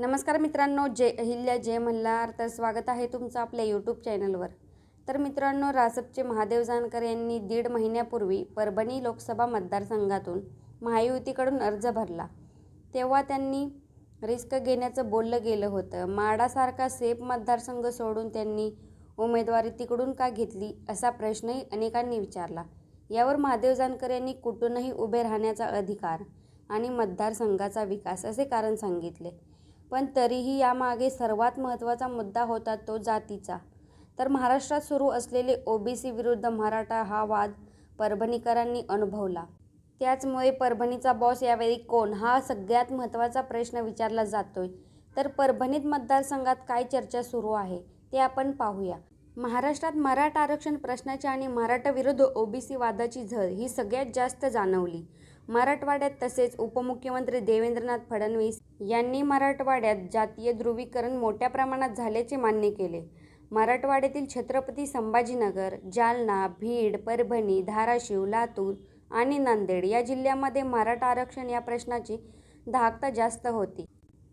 नमस्कार मित्रांनो जय अहिल्या जय मल्हार. तर स्वागत आहे तुमचं आपल्या यूट्यूब चॅनलवर तर मित्रांनो रासपचे महादेव जानकर यांनी दीड महिन्यापूर्वी परभणी लोकसभा मतदारसंघातून महायुतीकडून अर्ज भरला. तेव्हा त्यांनी रिस्क घेण्याचं बोललं गेलं होतं. माडासारखा सेफ मतदारसंघ सोडून त्यांनी उमेदवारी तिकडून का घेतली असा प्रश्नही अनेकांनी विचारला. यावर महादेव जानकर यांनी कुठूनही उभे राहण्याचा अधिकार आणि मतदारसंघाचा विकास असे कारण सांगितले. पण तरीही यामागे सर्वात महत्त्वाचा मुद्दा होता तो जातीचा. तर महाराष्ट्रात सुरू असलेले ओबीसी विरुद्ध मराठा हा वाद परभणीकरांनी अनुभवला. त्याचमुळे परभणीचा बॉस यावेळी कोण हा सगळ्यात महत्त्वाचा प्रश्न विचारला जातोय. तर परभणीत मतदारसंघात काय चर्चा सुरू आहे ते आपण पाहूया. महाराष्ट्रात मराठा आरक्षण प्रश्नाची आणि मराठा विरुद्ध ओबीसी वादाची झळ ही सगळ्यात जास्त जाणवली. मराठवाड्यात तसेच उपमुख्यमंत्री देवेंद्रनाथ फडणवीस यांनी मराठवाड्यात जातीय ध्रुवीकरण मोठ्या प्रमाणात झाल्याचे मान्य केले. मराठवाड्यातील छत्रपती संभाजीनगर जालना भीड परभणी धाराशिव लातूर आणि नांदेड या जिल्ह्यामध्ये मराठा आरक्षण या प्रश्नाची धाकता जास्त होती.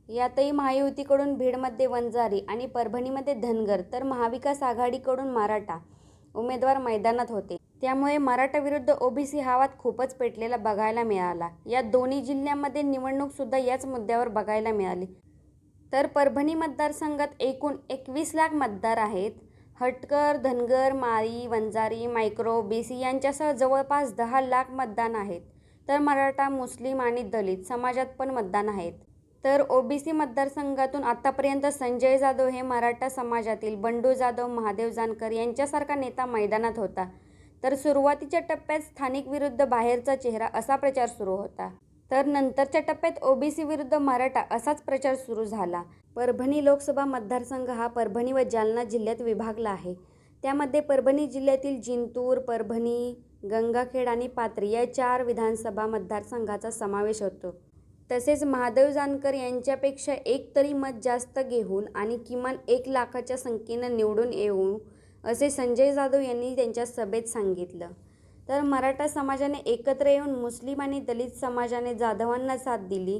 यातही महायुतीकडून भीडमध्ये वंजारी आणि परभणीमध्ये धनगर तर महाविकास आघाडीकडून मराठा उमेदवार मैदानात होते. त्यामुळे मराठा विरुद्ध ओबीसी हा वाद खूपच पेटलेला बघायला मिळाला. या दोन्ही जिल्ह्यांमध्ये निवडणूक सुद्धा याच मुद्द्यावर बघायला मिळाली. तर परभणी मतदारसंघात एकूण एकवीस लाख मतदार आहेत. हटकर धनगर माळी वंजारी मायक्रो बीसी यांच्यासह जवळपास दहा लाख मतदान आहेत. तर मराठा मुस्लिम आणि दलित समाजात पण मतदान आहेत. तर ओबीसी मतदारसंघातून आतापर्यंत संजय जाधव हे मराठा समाजातील बंडू जाधव महादेव जानकर यांच्यासारखा नेता मैदानात होता. तर सुरुवातीच्या टप्प्यात स्थानिक विरुद्ध बाहेरचा चेहरा असा प्रचार सुरू होता. तर नंतरच्या टप्प्यात ओबीसी विरुद्ध मराठा असाच प्रचार सुरू झाला. परभणी लोकसभा मतदारसंघ हा परभणी व जालना जिल्ह्यात विभागला आहे. त्यामध्ये परभणी जिल्ह्यातील जिंतूर परभणी गंगाखेड आणि पात्री या चार विधानसभा मतदारसंघाचा समावेश होतो. तसेच महादेव जानकर यांच्यापेक्षा एक तरी मत जास्त घेऊन आणि किमान एक लाखाच्या संख्येनं निवडून येऊ असे संजय जाधव यांनी त्यांच्या सभेत सांगितलं. तर मराठा समाजाने एकत्र येऊन मुस्लिम आणि दलित समाजाने जाधवांना साथ दिली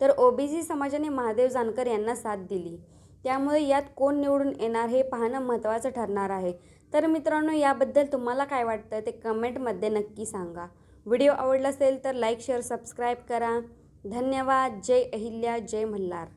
तर ओबीसी समाजाने महादेव जानकर यांना साथ दिली. त्यामुळे यात कोण निवडून येणार हे पाहणं महत्त्वाचं ठरणार आहे. तर मित्रांनो याबद्दल तुम्हाला काय वाटतं ते कमेंटमध्ये नक्की सांगा. व्हिडिओ आवडला असेल तर लाईक शेअर सबस्क्राईब करा. धन्यवाद. जय अहिल्या जय मल्हार.